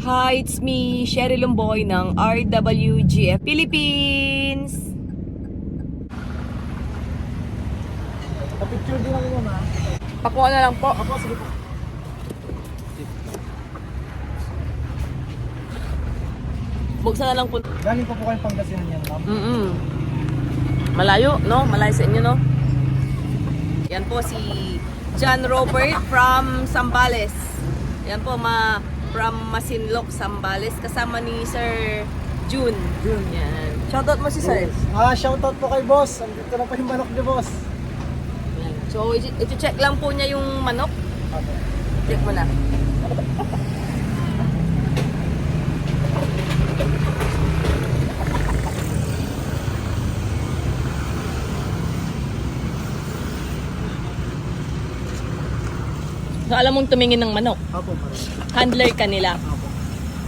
Hi, it's me, Sherry Lumboy ng RWGF Philippines. Pa-picture din ako mama. Pakuha na lang po. Ako, sige po. Buksan na lang po. Galing po po kayong Pangasinan yan, ma'am. Mm Malayo, no? Malayo sa inyo, no? Yan po si John Robert from Sambales. Yan po, ma from Masinloc, Sambales. Kasama ni Sir June. June. Yan. Shoutout mo si Sir. Ah, shoutout po kay boss. Andito na po yung manok ni boss. Yan. So, iti-check lang po niya yung manok. Okay. Check mo na. So, alam mong tumingin ng manok. Apo, ma'am. Handler ka nila. Apo.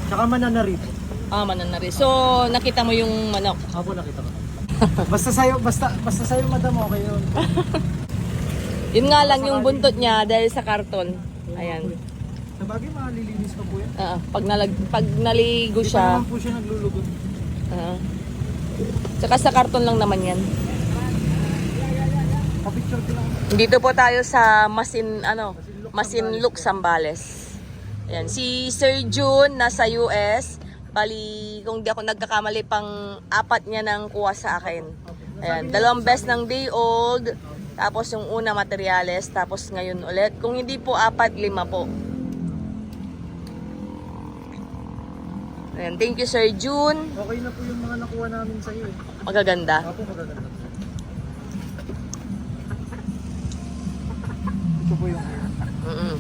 Tsaka mananarito. Ah, mananari. So, nakita mo yung manok. Apo, nakita ko. basta sa'yo, basta, basta sa'yo madam, okay yun. Yun nga lang yung buntot niya dahil sa karton. Ayan. Sa bagay, malilinis pa po yan. Ah, pag, nalag, pag naligo Hindi pa siya, naman po siya naglulugod. ah. tsaka sa karton lang naman yan. Pa-picture din ako. Dito po tayo sa Masin ano, Masinloc Sambales. Ayan, si Sir June nasa US. Bali, kung di ako nagkakamali, pang apat niya nang kuha sa akin. Ayan, dalawang best ng day old. Tapos yung una materyales, tapos ngayon ulit. Kung hindi po apat, lima po. Ayan, thank you Sir June. Okay na po yung mga nakuha namin sa'yo eh. Magaganda. Apo, magaganda. Ito po yung Mm-mm.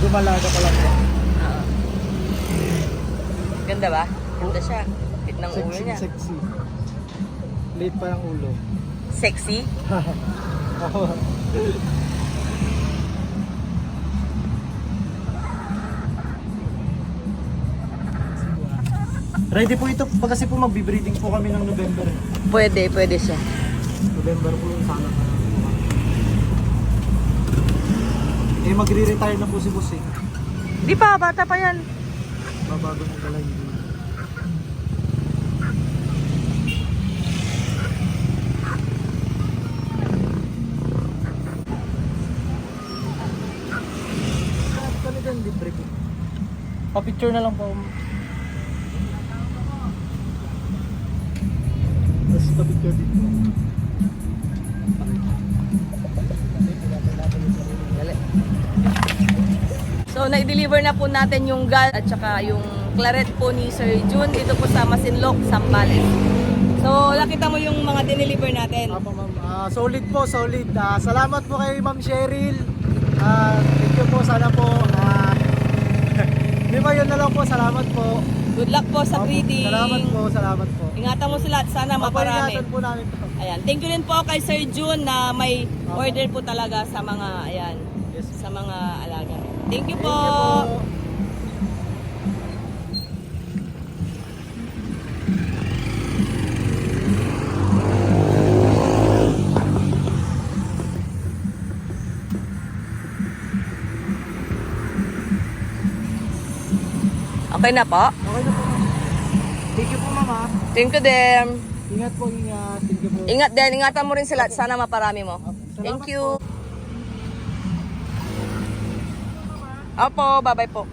dumalaga pa lang po. Oo. Ganda ba? Ganda siya. Bit ng ulo Sexy, niya. sexy. Late pa yung ulo. Sexy. Ako. Ready po ito pag kasi po magbe-breeding po kami ng November. eh. Pwede, pwede siya. November po yung sana. Eh magre-retire na po si boss eh. Di pa, bata pa yan. Babago ng galay. Kami din libre ko. Pa-picture na lang po. Tapos pa-picture dito. Dali. So, na-deliver na po natin yung gal at saka yung claret po ni Sir June dito po sa Masinloc, Sambales. So, nakita mo yung mga dineliver natin. Apo ma'am. Ah, solid po, solid. Ah, salamat po kay Ma'am Cheryl. Ah, thank you po. Sana po. ah, Di ba yun na lang po. Salamat po. Good luck po sa Opo, breeding. Salamat po, salamat po. Ingatan mo sila at sana maparami. Paparingatan po namin po. Ayan. Thank you rin po kay Sir June na may order po talaga sa mga, ayan, Yes. sa mga alaga. Thank you po. Thank you po. Okay na po. Okay na po. Thank you po mama. Thank you din. Ingat po, ingat. Thank you po. Ingat din. Ingatan mo rin sila sana maparami mo. Salamat Thank po. you. Opo, bye-bye po.